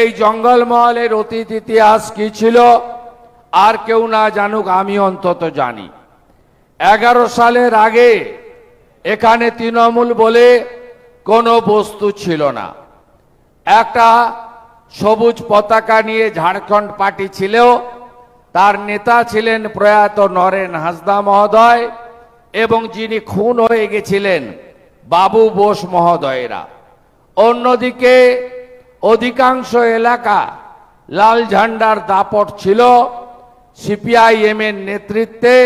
এই জঙ্গলমহলের অতীত ইতিহাস কি ছিল? আর কেউ না জানুক, আমি অন্তত জানি। এগারো সালের আগে এখানে তৃণমূল বলে কোনো বস্তু ছিল না। একটা সবুজ পতাকা নিয়ে ঝাড়খণ্ড পার্টি ছিল তার নেতা ছিলেন প্রয়াত নরেন হাসদা মহোদয় এবং যিনি খুন হয়ে গেছিলেন বাবু বোস মহোদয়েরা। অন্যদিকে অধিকাংশ এলাকা লাল ঝান্ডার দাপট ছিল। সিপিআইএম এর নেতৃত্বে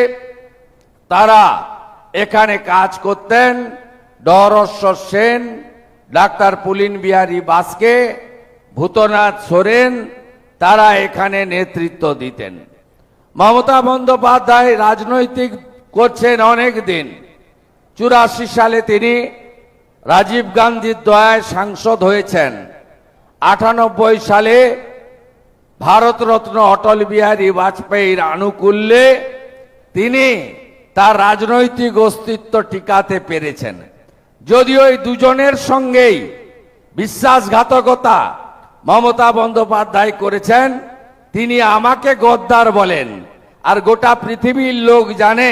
তারা এখানে কাজ করতেন। ডরস্বর সেন, ডাক্তার পুলিন বিহারী বাসকে, ভূতনাথ সোরেন, তারা এখানে নেতৃত্ব দিতেন। মমতা বন্দ্যোপাধ্যায় রাজনৈতিক করছেন অনেক দিন চুরাশি সালে তিনি রাজীব গান্ধীর দয়ায় সাংসদ হয়েছেন। আটানব্বই সালে ভারতরত্ন অটল বিহারী বাজপেয়ীর আনুকূল্যে তিনি তার রাজনৈতিক অস্তিত্ব টিকাতে পেরেছেন। যদিও এই দুজনের সঙ্গেই বিশ্বাসঘাতকতা মমতা বন্দ্যোপাধ্যায় করেছেন, তিনি আমাকে গদ্দার বলেন। আর গোটা পৃথিবীর লোক জানে,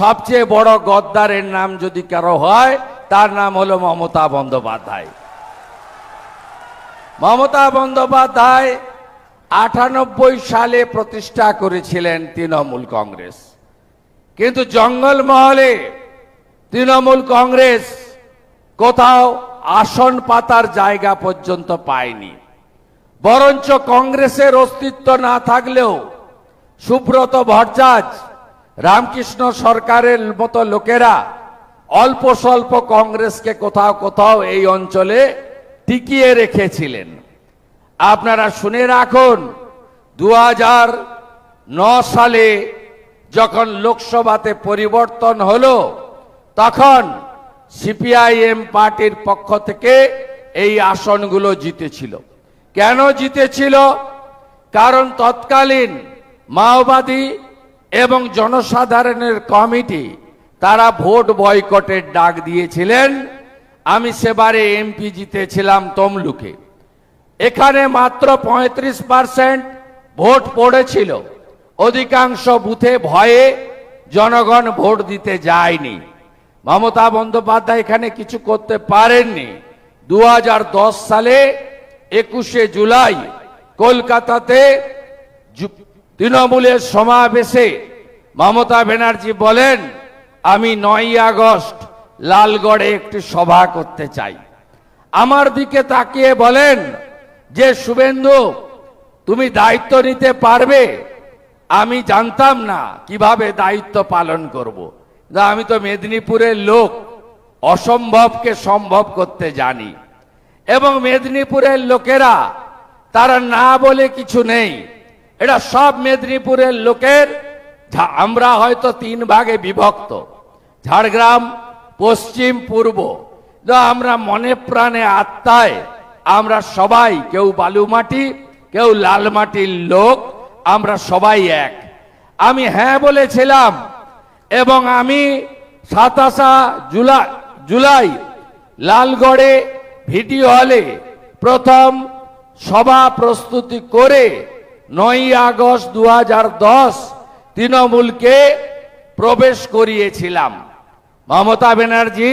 সবচেয়ে বড় গদ্দারের নাম যদি কারও হয়, তার নাম হলো মমতা বন্দ্যোপাধ্যায়। মমতা বন্দ্যোপাধ্যায় আটানব্বই সালে প্রতিষ্ঠা করেছিলেন তৃণমূল কংগ্রেস। কিন্তু জঙ্গলমহলে তৃণমূল কংগ্রেস কোথাও আসন পাতার জায়গা পর্যন্ত পায়নি। বরঞ্চ কংগ্রেসের অস্তিত্ব না থাকলেও সুব্রত ভট্টাচ রামকৃষ্ণ সরকারের মতো লোকেরা অল্প স্বল্প কংগ্রেসকে কোথাও কোথাও এই অঞ্চলে টিকিয়ে রেখেছিলেন। আপনারা শুনে রাখুন দু সালে যখন লোকসভাতে পরিবর্তন হলো, তখন সিপিআইএম পার্টির পক্ষ থেকে এই আসনগুলো জিতেছিল। কেন জিতেছিল? কারণ তৎকালীন মাওবাদী এবং জনসাধারণের কমিটি, তারা ভোট বয়কটের ডাক দিয়েছিলেন। আমি সেবারে এমপি জিতেছিলাম তমলুকে। এখানে মাত্র পঁয়ত্রিশ পার্সেন্ট ভোট পড়েছিল। অধিকাংশ বুথে ভয়ে জনগণ ভোট দিতে যায়নি। মমতা বন্দ্যোপাধ্যায় এখানে কিছু করতে পারেননি। দু হাজার দশ সালে একুশে জুলাই কলকাতাতে তৃণমূলের সমাবেশে মমতা ব্যানার্জি বলেন, আমি নয় আগস্ট লালগড়ে একটি সভা করতে চাই। আমার দিকে তাকিয়ে বলেন যে, শুভেন্দু, তুমি দায়িত্ব নিতে পারবে? আমি জানতাম না কীভাবে দায়িত্ব পালন করব। আমি তো মেদিনীপুরের লোক, অসম্ভবকে সম্ভব করতে জানি। এবং মেদিনীপুরের লোকেরা, তারা না বলে কিছু নেই। এটা সব মেদিনীপুরের লোকের আমরা হয়তো তিন ভাগে বিভক্ত। ঝাড়গ্রাম পশ্চিম পূর্ব। আমরা মনে প্রাণে আত্মায়, আমরা সবাই কেউ বালুমাটি কেউ লাল মাটির লোক, আমরা সবাই এক। আমি হ্যাঁ বলেছিলাম, এবং আমি সাতাশা জুলাই জুলাই লালগড়ে ভিডিও হলে প্রথম সভা প্রস্তুতি করে নয় আগস্ট দু হাজার দশ তৃণমূলকে প্রবেশ করিয়েছিলাম। মমতা ব্যানার্জি,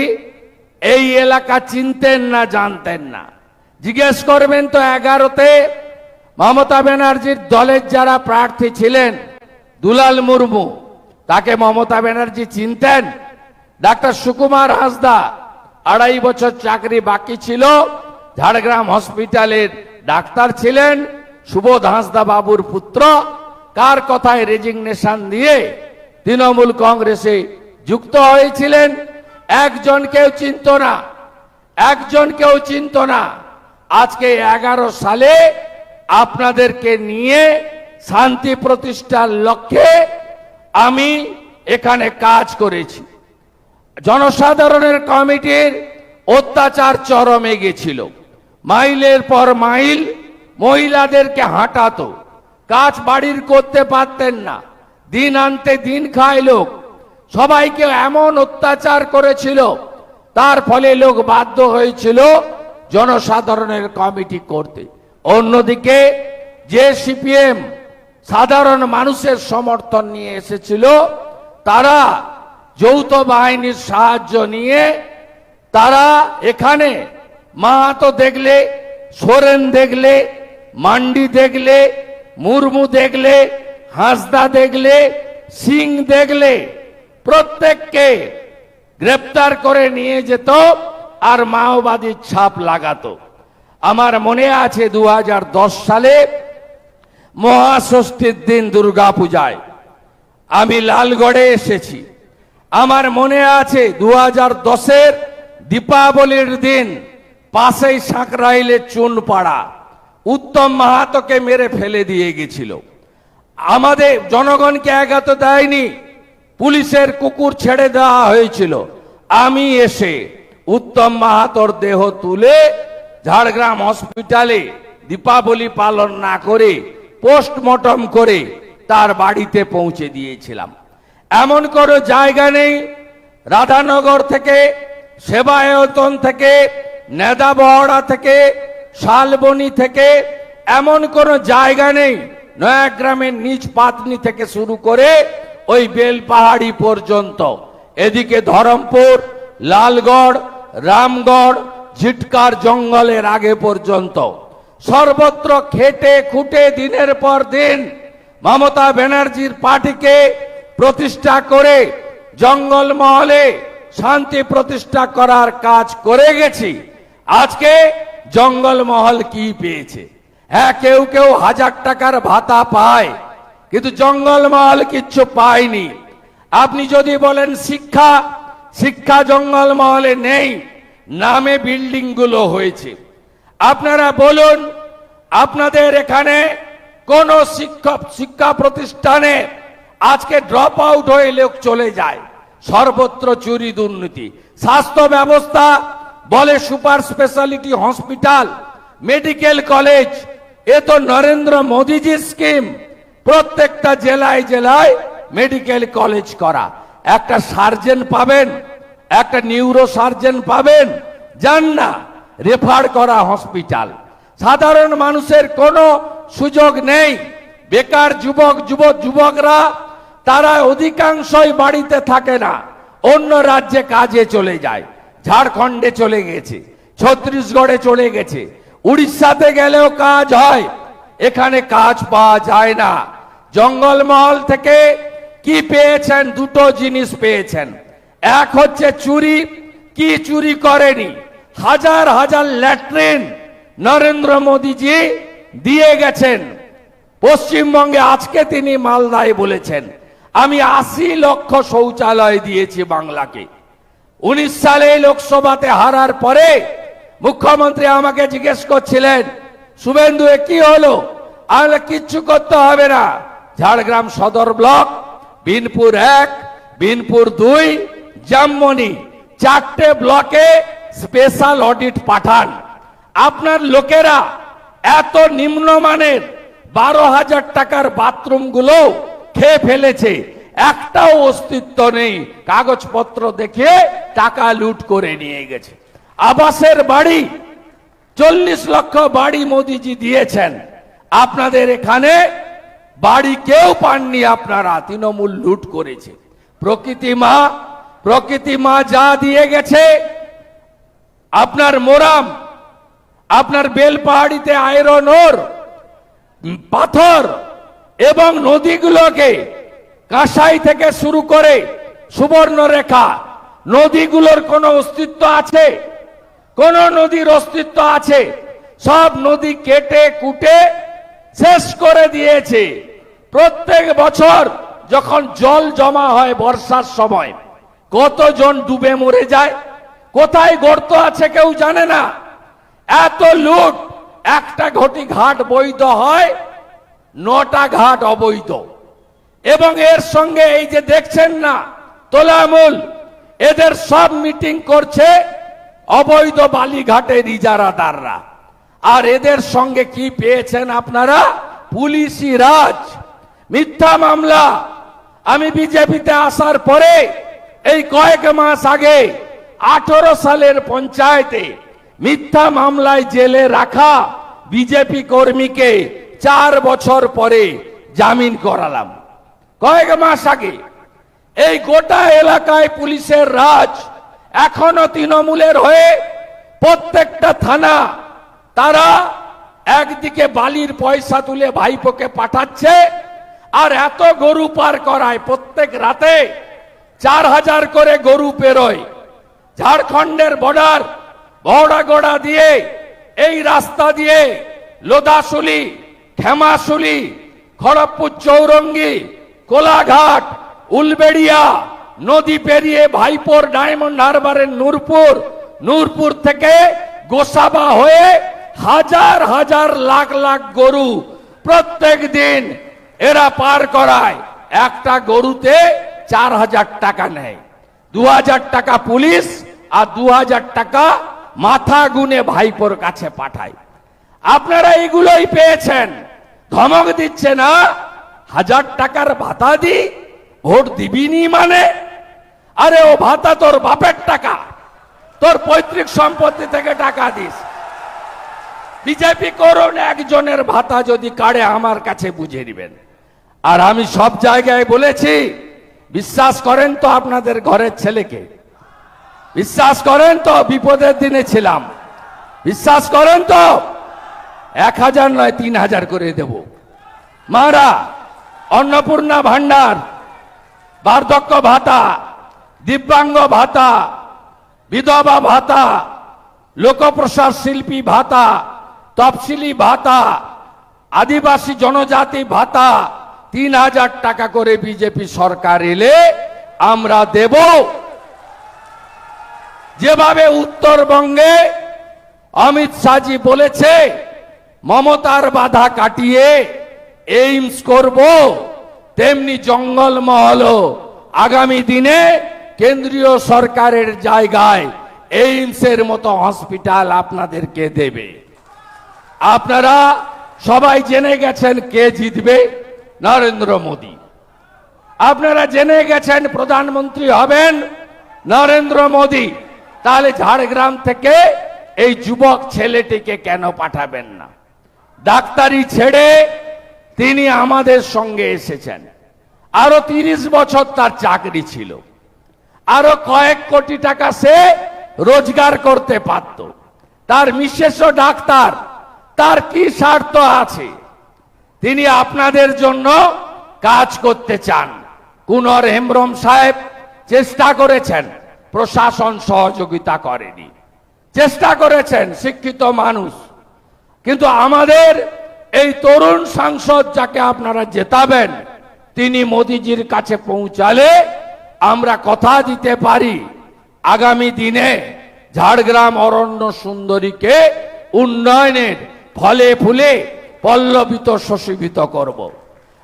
এই এলাকা চিনতেন না, জানতেন না। জিজ্ঞেস করবেন তো এগারোতে, মমতা ব্যানার্জির দলের যারা প্রার্থী ছিলেন, দুলাল মুর্মু, তাকে মমতা ব্যানার্জি চিনতেন? ডাক্তার সুকুমার হাসদা, আড়াই বছর চাকরি বাকি ছিল, ঝাড়গ্রাম হসপিটালের ডাক্তার ছিলেন, সুবোধ হাসদা বাবুর পুত্র। কার কথায় রেজিগনেশন দিয়ে তৃণমূল কংগ্রেসে যুক্ত হয়েছিলেন, একজন কেউ চিনত না, একজন কেউ চিনত না। আজকে এগারো সালে আপনাদেরকে নিয়ে শান্তি প্রতিষ্ঠার লক্ষ্যে আমি এখানে কাজ করেছি। জনসাধারণের কমিটির অত্যাচার চরমে গেছিল। মাইলের পর মাইল মহিলাদেরকে হাঁটাতো কাজ বাড়ির করতে পারতেন না, দিন আনতে দিন খায় লোক। সবাইকে এমন অত্যাচার করেছিল, তার ফলে লোক বাধ্য হয়েছিল জনসাধারণের কমিটি করতে। অন্যদিকে যে সিপিএম সাধারণ মানুষের সমর্থন নিয়ে এসেছিল, তারা যৌথ বাহিনীর সাহায্য নিয়ে তারা এখানে মাহাতো দেখলে, সোরেন দেখলে, মান্ডি দেখলে, মুর্মু দেখলে, হাসদা দেখলে, সিং দেখলে প্রত্যেককে গ্রেপ্তার করে নিয়ে যেত আর মাওবাদীর ছাপ লাগাতো। আমার মনে আছে দু হাজার দশ সালে মহাষষ্ঠীর দিন দুর্গা পূজায় আমি লালগড়ে এসেছি। আমার মনে আছে দু হাজার দশের দীপাবলির দিন পাশেই সাঁকরাইলে চুন পাড়া উত্তম মাহাতোকে মেরে ফেলে দিয়ে গেছিল। আমাদের জনগণকে এগাত দেয়নি। পুলিশের কুকুর ছেড়ে দেওয়া হয়েছিল। আমি এসে উত্তম মাহাতোর দেহ তুলে ঝাড়গ্রাম হসপিটালে দীপাবলি পালন না করে পোস্টমর্টম করে তার বাড়িতে পৌঁছে দিয়েছিলাম। এমন কোনো জায়গা নেই, রাধানগর থেকে, সেবায়তন থেকে, নেদাবহড়া থেকে, শালবনি থেকে, এমন কোনো জায়গা নেই, নয়াগ্রামের নিজ পাতনি থেকে শুরু করে ওই বেলপাহাড়ি পর্যন্ত। এদিকে ধরমপুর, লালগড়, রামগড়, ঝিটকার জঙ্গলের আগে পর্যন্ত। সর্বত্র খেটে খুঁটে দিনের পর দিন মমতা ব্যানার্জির পার্টিকে প্রতিষ্ঠা করে জঙ্গলমহলে শান্তি প্রতিষ্ঠা করার কাজ করে গেছি। আজকে জঙ্গলমহল কি পেয়েছে? হ্যাঁ কেউ কেউ হাজার টাকার ভাতা পায়। কিন্তু জঙ্গলমহল কিচ্ছু পায়নি। আপনি যদি বলেন শিক্ষা শিক্ষা জঙ্গলমহলে নেই, নামে বিল্ডিংগুলো হয়েছে। আপনারা বলুন, আপনাদের এখানে কোন শিক্ষক, শিক্ষা প্রতিষ্ঠানে আজকে ড্রপ আউট হয়ে লোক চলে যায়। সর্বত্র চুরি দুর্নীতি। স্বাস্থ্য ব্যবস্থা বলে super speciality hospital, medical college, এ তো নরেন্দ্র মোদীজির স্কিম। প্রত্যেকটা জেলায় জেলায় মেডিকেল কলেজ করা। একটা সার্জেন পাবেন, একটা নিউরো সার্জেন পাবেন, যান না রেফার করা হসপিটাল সাধারণ মানুষের কোনো সুযোগ নেই। বেকার যুবক যুবক, যুবকরা, তারা অধিকাংশই বাড়িতে থাকে না, অন্য রাজ্যে কাজে চলে যায়। ঝাড়খণ্ডে চলে গেছে, ছত্তিশগড়ে চলে গেছে। উড়িষ্যাতে গেলেও কাজ হয়। এখানে কাজ পাওয়া যায় না। জঙ্গলমহল থেকে কি পেয়েছেন? দুটো জিনিস পেয়েছেন। এক হচ্ছে চুরি, কি চুরি করেনি? হাজার হাজার ল্যাট্রিন নরেন্দ্র মোদীজি দিয়ে গেছেন। পশ্চিমবঙ্গে আজকে তিনি মালদায় বলেছেন, আমি আশি লক্ষ শৌচালয় দিয়েছি বাংলাকে। উনিশ সালে লোকসভাতে হারার পরে মুখ্যমন্ত্রী আমাকে জিজ্ঞেস করছিলেন শুভেন্দু কি হলো? আমি কিচ্ছু করতে হবে না। ঝাড়গ্রাম সদর ব্লক, বিনপুর এক, বিনপুর দুই, জামমনি, চারটে ব্লকে স্পেশাল অডিট পাঠান। আপনার লোকেরা এত নিম্নমানের বারো হাজার টাকার বাথরুমগুলো খেয়ে ফেলেছে। একটাও অস্তিত্ব নেই। কাগজপত্র দেখে টাকা লুট করে নিয়ে গেছে। আবাসের বাড়ি চল্লিশ লক্ষ বাড়ি মোদিজি দিয়েছেন। আপনাদের এখানে বাড়ি কেউ পাননি আপনারা, তৃণমূল লুট করেছে। প্রকৃতি মা প্রকৃতি মা যা দিয়ে গেছে, আপনার মোরাম, আপনার বেলপাহাড়িতে আয়রন ওর, পাথর এবং নদীগুলোকে কাঁসাই থেকে শুরু করে সুবর্ণরেখা, নদীগুলোর কোনো অস্তিত্ব আছে? কোন নদীর অস্তিত্ব আছে। সব নদী কেটে, কুটে, শেষ করে দিয়েছে। প্রত্যেক বছর যখন জল জমা হয় বর্ষার সময়, কতজন ডুবে মরে যায়, কোথায় গর্ত আছে কেউ জানে না। এত লুট, একটা ঘটি ঘাট বৈধ হয়, নটা ঘাট অবৈধ। এবং এর সঙ্গে এই যে দেখছেন না, তোলামূল, এদের সব মিটিং করছে অবৈধ বালিঘাটের ইজারাদাররা আর এদের সঙ্গে কি পেয়েছেন আপনারা? পুলিশি রাজ। মিথ্যা মামলা। আমি বিজেপিতে আসার পরে, এই কয়েক মাস আগে, আঠারো সালের পঞ্চায়েতে মিথ্যা মামলায় জেলে রাখা বিজেপি কর্মীকে চার বছর পরে জামিন করালাম। কয়েক মাস আগে, এই গোটা এলাকায় পুলিশের রাজ এখনও তৃণমূলের হয়ে প্রত্যেকটা থানা তারা একদিকে বালির পয়সা তুলে ভাইপোকে পাঠাচ্ছে আর এত গরু পার করায় প্রত্যেক রাতে চার হাজার করে গরু পেরোয়। ঝাড়খণ্ডের বর্ডার বড়াগোড়া দিয়ে, এই রাস্তা দিয়ে লোদাশুলি খেমাশুলি খড়গপুর চৌরঙ্গি, কোলাঘাট, উলবেড়িয়া নদী পেরিয়ে ভাইপোর ডায়মন্ড হারবারের নূরপুর নূরপুর থেকে গোসাবা হয়ে হাজার হাজার লাখ লাখ গরু প্রত্যেক দিন এরা পার করায়। একটা গরুতে চার হাজার টাকা নেয়। দু হাজার টাকা পুলিশ আর দু হাজার টাকা মাথা গুনে ভাইপোর কাছে পাঠায়। আপনারা এগুলোই পেয়েছেন। ধমক দিচ্ছে না, হাজার টাকার ভাতা দি ভোট দিবিনি মানে? আরে ও ভাতা, তোর বাপের টাকা। তোর পৈতৃক সম্পত্তি থেকে টাকা দিস। বিজেপি করুন, একজনের ভাতা যদি কাড়ে, আমার কাছে বুঝে নেবেন। আর আমি সব জায়গায় বলেছি, বিশ্বাস করেন তো আপনাদের ঘরের ছেলেকে। বিশ্বাস করেন তো বিপদের দিনে ছিলাম। বিশ্বাস করেন তো এক হাজার নয়, তিন হাজার করে দেব। মারা, অন্নপূর্ণা ভান্ডার বার্ধক্য ভাতা, দিব্যাঙ্গ ভাতা, বিধবা ভাতা লোকপ্রসাদ শিল্পী ভাতা, তফসিলি ভাতা, আদিবাসী জনজাতি ভাতা, তিন হাজার টাকা করে বিজেপি সরকার এলে আমরা দেব। যেভাবে উত্তরবঙ্গে অমিত শাহজি বলেছে, মমতার বাধা কাটিয়ে এইমস করব। তেমনি জঙ্গলমহলও আগামী দিনে কেন্দ্রীয় সরকারের জায়গায় এইমসের মতো হসপিটাল আপনাদেরকে দেবে। আপনারা সবাই জেনে গেছেন কে জিতবে? নরেন্দ্র মোদী। আপনারা জেনে গেছেন প্রধানমন্ত্রী হবেন নরেন্দ্র মোদী। তাহলে ঝাড়গ্রাম থেকে এই যুবক ছেলেটিকে কেন পাঠাবেন না? ডাক্তারি ছেড়ে তিনি আমাদের সঙ্গে এসেছেন। আরও তিরিশ বছর তার চাকরি ছিল। আরও কয়েক কোটি টাকা সে রোজগার করতে পারত। তার মিশেষ ডাক্তার, তার কি স্বার্থ আছে? তিনি আপনাদের জন্য কাজ করতে চান। কুনর হেমব্রম সাহেব চেষ্টা করেছেন, প্রশাসন সহযোগিতা করেনি। চেষ্টা করেছেন, শিক্ষিত মানুষ। কিন্তু আমাদের এই তরুণ সাংসদ যাকে আপনারা জেতাবেন, তিনি মোদিজির কাছে পৌঁছালে আমরা কথা দিতে পারি। আগামী দিনে ঝাড়গ্রাম অরণ্য সুন্দরীকে উন্নয়নের ফলে ফুলে পল্লবিত শোষিত করব।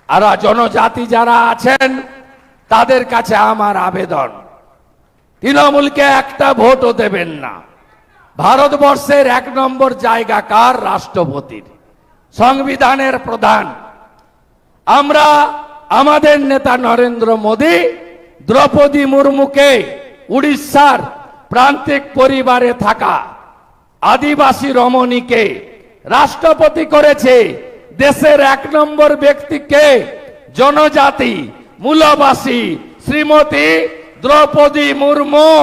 আর জনজাতি যারা আছেন, তাদের কাছে আমার আবেদন, তৃণমূলকে একটা ভোটও দেবেন না। ভারতবর্ষের এক নম্বর জায়গা কার? রাষ্ট্রপতির। সংবিধানের প্রধান। আমরা আমাদের নেতা নরেন্দ্র মোদী, দ্রৌপদী মুর্মুকে উড়িষ্যার প্রান্তিক পরিবারে থাকা আদিবাসী রমণীকে রাষ্ট্রপতি করেছে দেশের এক নম্বর ব্যক্তিকে জনজাতি মূলবাসী শ্রীমতী দ্রৌপদী মুর্মু।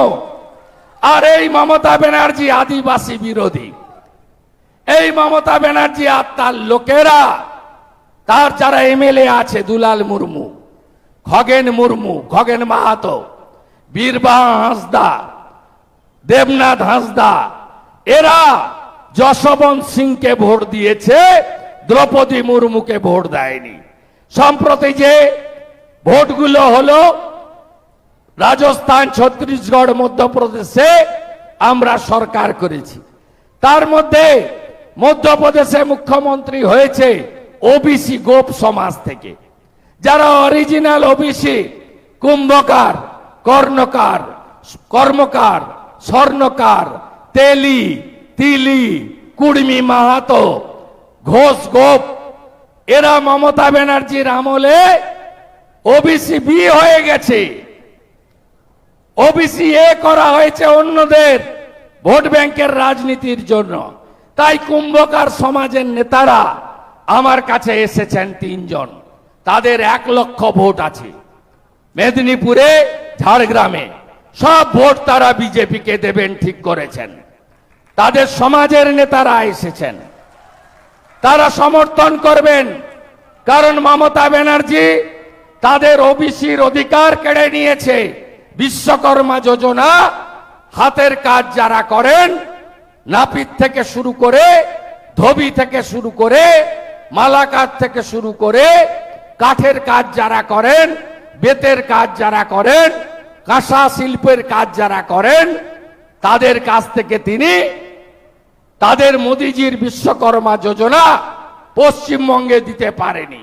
আর এই মমতা ব্যানার্জি আদিবাসী বিরোধী। এই মমতা ব্যানার্জি আর তার লোকেরা, তার যারা এমএলএ আছে, দুলাল মুর্মু, খগেন মুর্মু, খগেন মাহাতো, বীরবাহ হাঁসদা দেবনাথ হাঁসদা এরা যশবন্ত সিংকে ভোট দিয়েছে, দ্রৌপদী মুর্মুকে ভোট দেয়নি। সম্প্রতি যে ভোটগুলো হলো, রাজস্থান, ছত্তিশগড়, মধ্যপ্রদেশে আমরা সরকার করেছি। তার মধ্যে মধ্যপ্রদেশে মুখ্যমন্ত্রী হয়েছে ওবিসি গোপ সমাজ থেকে। যারা অরিজিনাল ওবিসি, কুম্ভকার, কর্ণকার, কর্মকার, স্বর্ণকার, তেলি, তিলি কুর্মি মাহাতো, ঘোষ গোপ, এরা মমতা ব্যানার্জির আমলে ওবিসি বি হয়ে গেছে। ওবিসি এ করা হয়েছে অন্যদের ভোট ব্যাংকের রাজনীতির জন্য। তাই কুম্ভকার সমাজের নেতারা আমার কাছে এসেছেন তিনজন। তাদের এক লক্ষ ভোট আছে। মেদিনীপুরে, ঝাড়গ্রামে। সব ভোট তারা বিজেপিকে দেবেন ঠিক করেছেন। তাদের সমাজের নেতারা এসেছেন। তারা সমর্থন করবেন। কারণ মমতা ব্যানার্জি তাদের ওবিসির অধিকার কেড়ে নিয়েছে। বিশ্বকর্মা যোজনা হাতের কাজ যারা করেন নাপিত থেকে শুরু করে ধবি থেকে শুরু করে মালাকার থেকে শুরু করে কাঠের কাজ যারা করেন, বেতের কাজ যারা করেন, কাঁসা শিল্পের কাজ যারা করেন, তাদের কাছ থেকে তিনি তাদের মোদিজির বিশ্বকর্মা যোজনা পশ্চিমবঙ্গে দিতে পারেনি।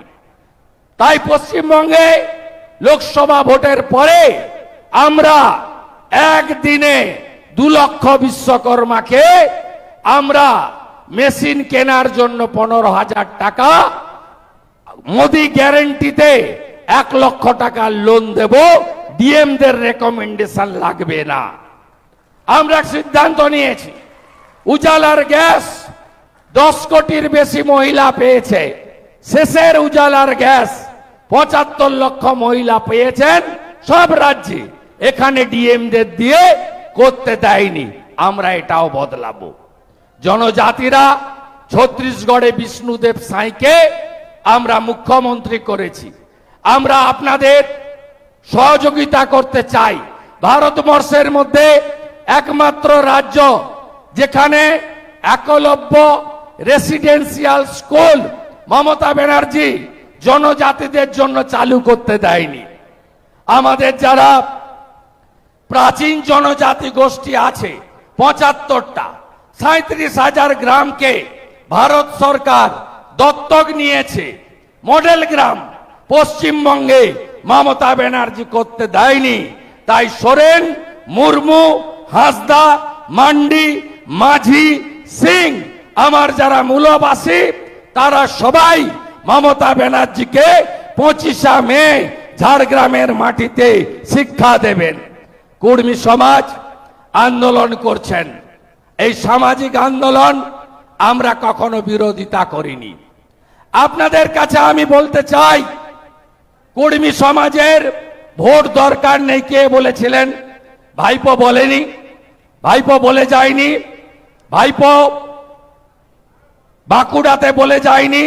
তাই পশ্চিমবঙ্গে লোকসভা ভোটের পরে আমরা একদিনে দু লক্ষ বিশ্বকর্মাকে আমরা মেশিন কেনার জন্য পনেরো হাজার টাকা, মোদি গ্যারেন্টিতে এক লক্ষ টাকা লোন দেব, ডিএমদের রেকমেন্ডেশন লাগবে না। আমরা সিদ্ধান্ত নিয়েছি, উজালার গ্যাস দশ কোটির বেশি মহিলা পেয়েছে, শেষের উজালার গ্যাস পঁচাত্তর লক্ষ মহিলা পেয়েছেন, সব রাজ্যে। এখানে ডিএমদের দিয়ে করতে দেয়নি, আমরা এটাও বদলাবো। জনজাতিরা ছত্রিশগড়ে বিষ্ণুদেব সাঁইকে আমরা মুখ্যমন্ত্রী করেছি। আমরা আপনাদের সহযোগিতা করতে চাই। ভারতবর্ষের মধ্যে একমাত্র রাজ্য যেখানে একলব্য রেসিডেন্সিয়াল স্কুল মমতা ব্যানার্জি জনজাতিদের জন্য চালু করতে দেয়নি। আমাদের যারা প্রাচীন জনজাতি গোষ্ঠী আছে, পঁচাত্তরটা। সাঁত্রিশ হাজার গ্রামকে ভারত সরকার দত্তক নিয়েছে। মডেল গ্রাম পশ্চিমবঙ্গে মমতা ব্যানার্জি করতে দেয়নি। তাই সোরেন, মুর্মু, হাসদা, মান্ডি, মাঝি, সিং আমার যারা মূলবাসী, তারা সবাই মমতা ব্যানার্জিকে পঁচিশা মে ঝাড়গ্রামের মাটিতে শিক্ষা দেবেন। কুর্মী সমাজ আন্দোলন করছেন। এই সামাজিক আন্দোলন আমরা কখনো বিরোধিতা করিনি। আপনাদের কাছে আমি বলতে চাই, কুর্মী সমাজের ভোট দরকার নেই কে বলেছিলেন? ভাইপো বলেনি, ভাইপো বলে যায়নি, ভাইপো বাঁকুড়াতে বলে যায়নি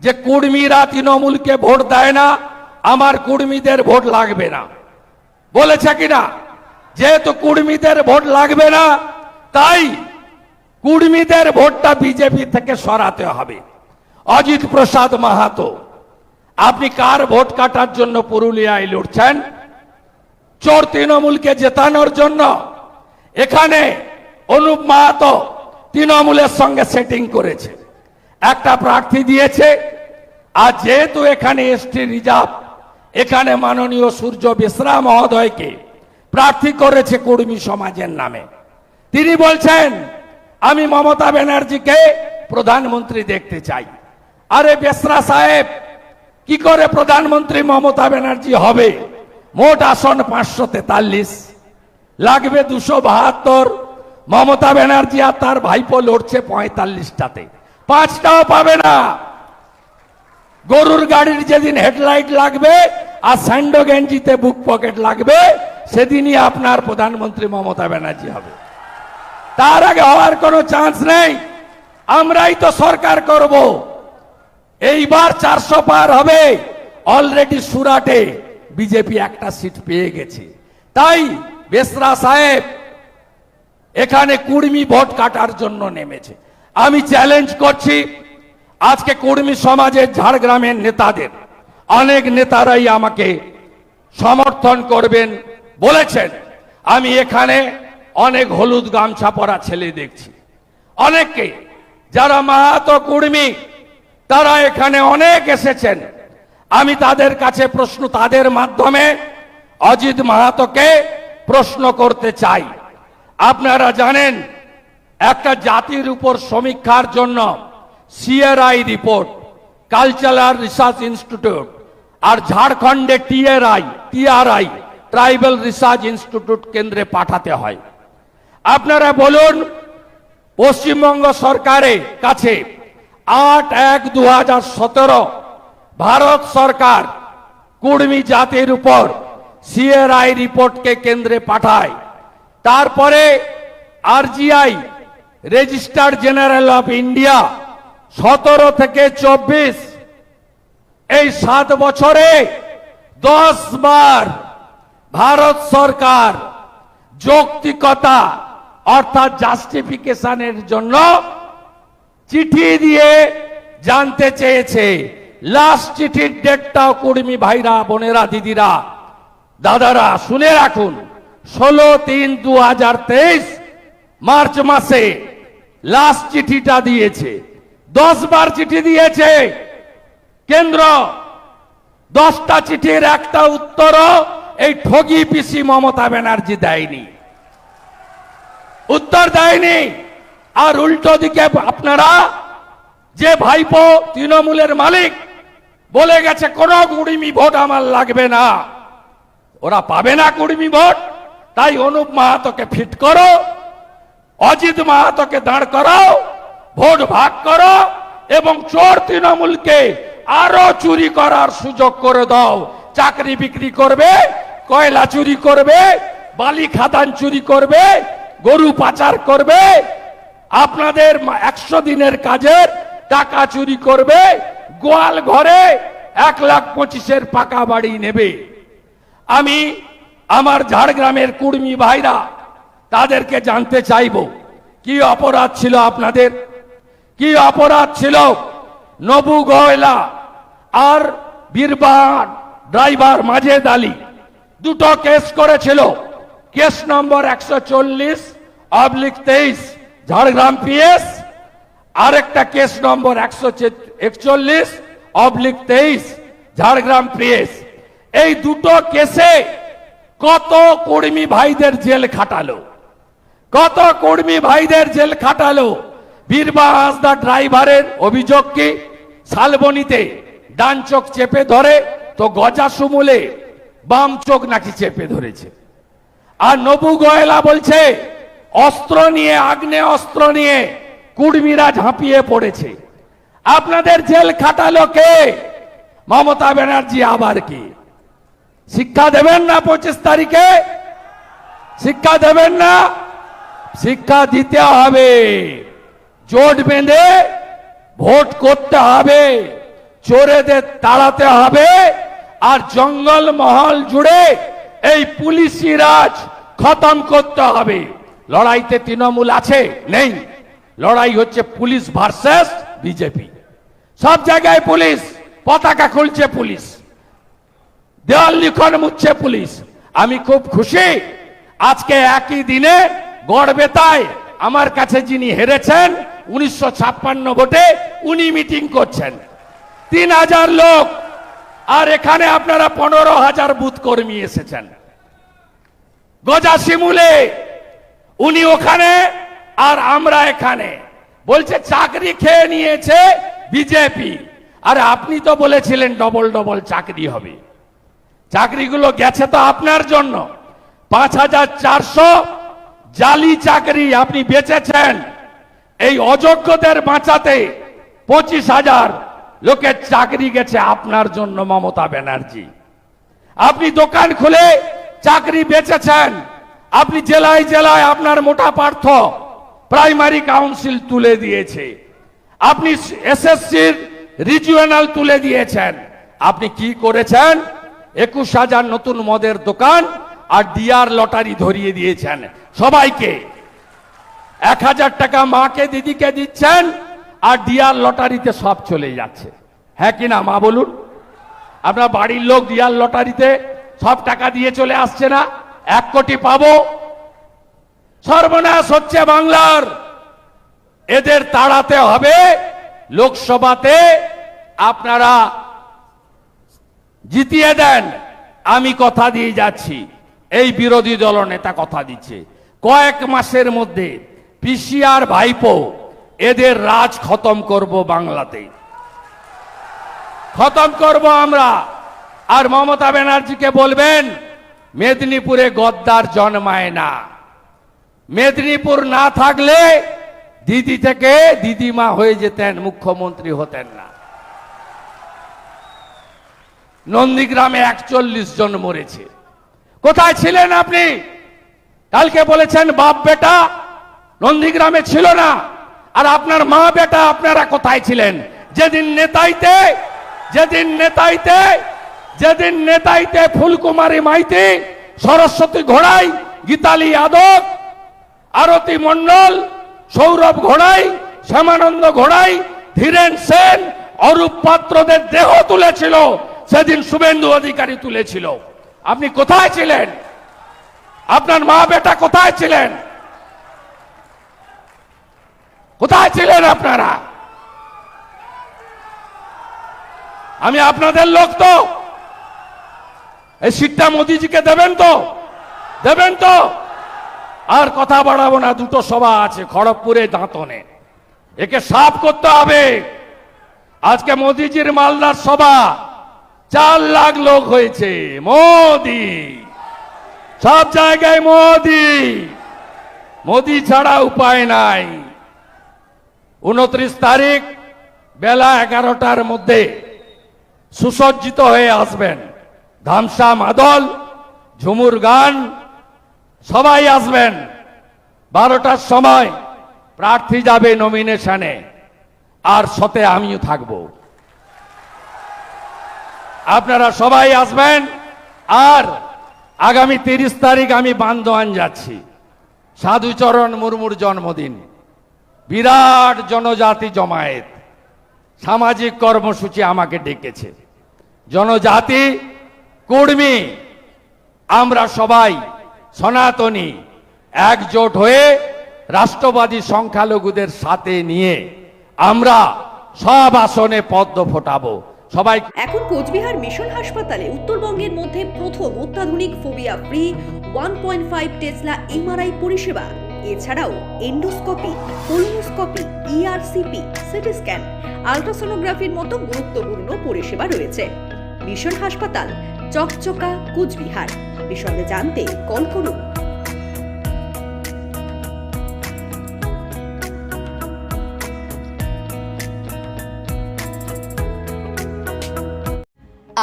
যে কুর্মীরা তৃণমূলকে ভোট দেয় না, আমার কুর্মীদের ভোট লাগবে না। বলেছে কিনা? যেহেতু কুর্মীদের ভোট লাগবে না, তাই কুর্মীদের ভোটটা বিজেপি থেকে সরাতে হবে। অজিত প্রসাদ মাহাতো, আপনি কার ভোট কাটার জন্য পুরুলিয়ায় লড়ছেন? চোর তৃণমূলকে জেতানোর জন্য। এখানে অনুপ মাহাতো তৃণমূলের সঙ্গে সেটিং করেছে। একটা প্রার্থী দিয়েছে, আর যেহেতু এখানে এসটি রিজার্ভ, এখানে মাননীয় সূর্য বেসরা মহোদয়কে প্রার্থী করেছে কর্মী সমাজের নামে। তিনি বলছেন, আমি মমতা ব্যানার্জিকে প্রধানমন্ত্রী দেখতে চাই। আরে বেসরা সাহেব, কি করে প্রধানমন্ত্রী মমতা ব্যানার্জি হবে? মোট আসন পাঁচশো তেতাল্লিশ। লাগবে দুশো বাহাত্তর। মমতা ব্যানার্জি আর তার ভাইপো লড়ছে পঁয়তাল্লিশটাতে। পাঁচটাও পাবে না। গরুর গাড়ির যেদিন হেডলাইট লাগবে আর স্যান্ডো গেঞ্জিতে বুক পকেট লাগবে সেদিনই আপনার প্রধানমন্ত্রী মমতা ব্যানার্জি হবে। তার আগে হওয়ার কোনো চান্স নেই। আমরাই তো সরকার করব। এইবার চারশো পার হবে। অলরেডি সুরাটে বিজেপি একটা সিট পেয়ে গেছে। তাই বেসরা সাহেব, এখানে কুর্মী ভোট কাটার জন্য নেমেছে। আমি চ্যালেঞ্জ করছি, আজকে কুর্মী সমাজের ঝাড়গ্রামের নেতাদের। অনেক নেতারাই আমাকে সমর্থন করবেন বলেছেন, আমি এখানে অনেক হলুদ গামছা পরা ছেলে দেখছি। অনেককে, যারা মাহাতো কুর্মী, তারা এখানে অনেক এসেছেন। আমি তাদের কাছে প্রশ্ন তাদের মাধ্যমে, অজিত মাহাতোকে প্রশ্ন করতে চাই। আপনারা জানেন, একটা জাতির উপর সমীক্ষার জন্য CRI report, cultural research institute, আর ঝাড়খণ্ডে TRI TRI. Tribal research institute কেন্দ্রে পাঠাতে হয়। আপনারা বলুন, পশ্চিমবঙ্গ সরকারের কাছে আট এক দু ভারত সরকার কুর্মী জাতির উপর সিএরআই রিপোর্টকে কেন্দ্রে পাঠায়। তারপরে RGI, registered general of India, সতেরো থেকে চব্বিশ, এই সাত বছরে দশ বার ভারত সরকার যৌক্তিকতা অর্থাৎ জাস্টিফিকেশনের জন্য চিঠি দিয়ে জানতে চেয়েছে। লাস্ট চিঠির ডেটটাও কুর্মী ভাইরা, বোনেরা, দিদিরা, দাদারা, শুনে রাখুন, ষোলো তিন দু হাজার তেইশ মার্চ মাসে লাস্ট চিঠিটা দিয়েছে। দশ বার চিঠি দিয়েছে। কেন্দ্র, দশটা চিঠির একটা উত্তরও এই ঠগি পিসি মমতা ব্যানার্জি দেয়নি। উত্তর দেয়নি। আর উল্টো দিকে আপনারা যে ভাইপো তৃণমূলের মালিক, বলে গেছে, কোনো কুড়িমি ভোট আমার লাগবে না। ওরা পাবে না কুড়িমি ভোট। তাই অনুপ মাহাতোকে ফিট করো, অজিত মাহাতোকে দাঁড় করাও, ভোট ভাগ করো, এবং চোর তৃণমূলকে আরও চুরি করার সুযোগ করে দাও। চাকরি বিক্রি করবে, কয়লা চুরি করবে, বালি খাদান চুরি করবে, গরু পাচার করবে, আপনাদের একশো দিনের কাজের টাকা চুরি করবে, গোয়াল ঘরে এক লাখ পঁচিশের পাকা বাড়ি নেবে। আমি আমার ঝাড়গ্রামের কুর্মী ভাইরা তাদেরকে জানতে চাইব, কি অপরাধ ছিল আপনাদের? কি অপরাধ ছিল নবু গয়লা আর বীরবান ড্রাইভার মাজেদ আলী, দুটো কেস করেছিল। কেস নম্বর একশো চল্লিশ, অবলিক তেইশ, ঝাড়গ্রাম পিএস। আরেকটা কেস নম্বর একশো একচল্লিশ, অবলিক তেইশ, ঝাড়গ্রাম পিএস। এই দুটো কেসে কত কর্মী ভাইদের জেল খাটালো? কত কর্মী ভাইদের জেল খাটালো? বীরবা হাসদা ড্রাইভারের অভিযোগ কি? শালবনিতে ডান চোখ চেপে ধরে তো গজা সুমুলে বাম চোখ নাকি চেপে ধরেছে। আর নবু গয়লা বলছে, অস্ত্র নিয়ে আগ্নেয় অস্ত্র নিয়ে কুর্মীরা ঝাঁপিয়ে পড়েছে। আপনাদের জেল খাটালো কে? মমতা ব্যানার্জি আবার কি? শিক্ষা দেবেন না পঁচিশ তারিখে? শিক্ষা দেবেন না? শিক্ষা দিতে হবে। জোট বেঁধে ভোট করতে হবে। চোরেদের তাড়াতে হবে আর জঙ্গল মহল জুড়ে এই পুলিশি রাজ খতম করতে হবে। লড়াইতে তৃণমূল আছে? নেই। লড়াই হচ্ছে পুলিশ ভার্সেস বিজেপি। সব জায়গায় পুলিশ, পতাকা খুলছে পুলিশ দেওয়াল লিখন মুচ্ছে পুলিশ। আমি খুব খুশি, আজকে একই দিনে গড় বেতায় আমার কাছে যিনি হেরেছেন, উনিশশো ছাপ্পান্ন ভোটে উনি মিটিং করছেন। তিন হাজার লোক। আর এখানে আপনারা পনেরো হাজার বুথ কর্মী এসেছেন। গজা শিমুলে, উনি ওখানে আর আমরা এখানে। বলছে, চাকরি খেয়ে নিয়েছে বিজেপি। আর আপনি তো বলেছিলেন ডবল ডবল চাকরি হবে। চাকরিগুলো গেছে তো আপনার জন্য। পাঁচ হাজার চারশো জালি চাকরি আপনি বেচেছেন। এই অযোগ্যদের বাঁচাতে পঁচিশ হাজার লোকের চাকরি গেছে আপনার জন্য, মমতা ব্যানার্জি। আপনি দোকান খুলে চাকরি বেচেছেন, আপনি জেলায় জেলায় আপনার মোটা পার্থ প্রাইমারি কাউন্সিল তুলে দিয়েছে। আপনি এসএসসির রিজিওনাল তুলে দিয়েছেন। আপনি কি করেছেন? একুশ হাজার নতুন মদের দোকান আর ডিআর লটারি ধরিয়ে দিয়েছেন। সবাইকে এক হাজার টাকা মাকে দিদিকে দিচ্ছেন আর ডিআর লটারিতে সব চলে যাচ্ছে। হ্যাঁ কিনা মা বলুন? আপনার বাড়ির লোক ডিআর লটারিতে সব টাকা দিয়ে চলে আসছে না? এক কোটি পাবো। সর্বনাশ হচ্ছে বাংলার। এদের তাড়াতে হবে লোকসভাতে। আপনারা জিতিয়ে দেন। আমি কথা দিয়ে যাচ্ছি। এই বিরোধী দল নেতা কথা দিচ্ছে। কয়েক মাসের মধ্যে পিসিআর ভাইপো এদের রাজ খতম করব বাংলাতে। খতম করব আমরা। আর মমতা ব্যানার্জিকে বলবেন, মেদিনীপুরে গদ্দার জন্মায় না। মেদিনীপুর না থাকলে দিদি থেকে দিদিমা হয়ে যেতেন, মুখ্যমন্ত্রী হতেন না। নন্দীগ্রামে একচল্লিশ জন মরেছে। কোথায় ছিলেন আপনি? কালকে বলেছেন বাপ বেটা নন্দীগ্রামে ছিল না। আর আপনার মা বেটা আপনারা কোথায় ছিলেন? যেদিন নেতাইতে যেদিন নেতাইতে যেদিন নেতাইতে ফুলকুমারী মাইতি, সরস্বতী ঘোড়াই, গীতালি যাদব আরতি মণ্ডল, সৌরভ ঘোড়াই, শ্যামানন্দ ঘোড়াই, ধীরেন সেন, অরূপ পাত্রদের দেহ তুলেছিল, সেদিন শুভেন্দু অধিকারী তুলেছিল। আপনি কোথায় ছিলেন? আপনার মা বেটা কোথায় ছিলেন? কোথায় ছিলেন আপনারা? আমি আপনাদের লোক তো। এই সিটটা মোদিজিকে দেবেন তো? দেবেন তো? আর কথা বাড়াবো না, দুটো সভা আছে খড়গপুরে দাঁতনে। একে সাফ করতে হবে। আজকে মোদিজির মালদার সভা, চার লাখ লোক হয়েছে। মোদি। সব জায়গায় মোদি। মোদি ছাড়া উপায় নাই। উনত্রিশ তারিখ বেলা এগারোটার মধ্যে সুসজ্জিত হয়ে আসবেন ধামসা মাদল, ঝুমুর গান, সবাই আসবেন। বারোটার সময় প্রার্থী যাবে নমিনেশনে আর সতে আমিও থাকব। আপনারা সবাই আসবেন, আর আগামী তিরিশ তারিখ আমি বান্দোয়ান যাচ্ছি। সাধুচরণ মুর্মুর জন্মদিন। বিরাট জনজাতি জমায়েত। সামাজিক কর্মসূচি আমাকে ডেকেছে। জনজাতি কর্মী, আমরা সবাই সনাতনী, একজোট হয়ে রাষ্ট্রবাদী সংখ্যালঘুদের সাথে নিয়ে আমরা সব আসনে পদ্ম ফোটাবো। সবাই এখন কোচবিহার মিশন হাসপাতালে উত্তরবঙ্গের মধ্যে প্রথম অত্যাধুনিক phobia free, one point five tesla MRI পরিষেবা। এছাড়াও endoscopy colonoscopy ERCP CT scan, আলট্রাসোনোগ্রাফির মতো গুরুত্বপূর্ণ পরিষেবা রয়েছে। মিশন হাসপাতাল, চকচকা, কুচবিহার। বিশদে জানতে কল করুন।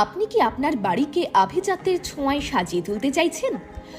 আপনি কি আপনার বাড়িকে আভিজাত্যের ছোঁয়ায় সাজিয়ে তুলতে চাইছেন?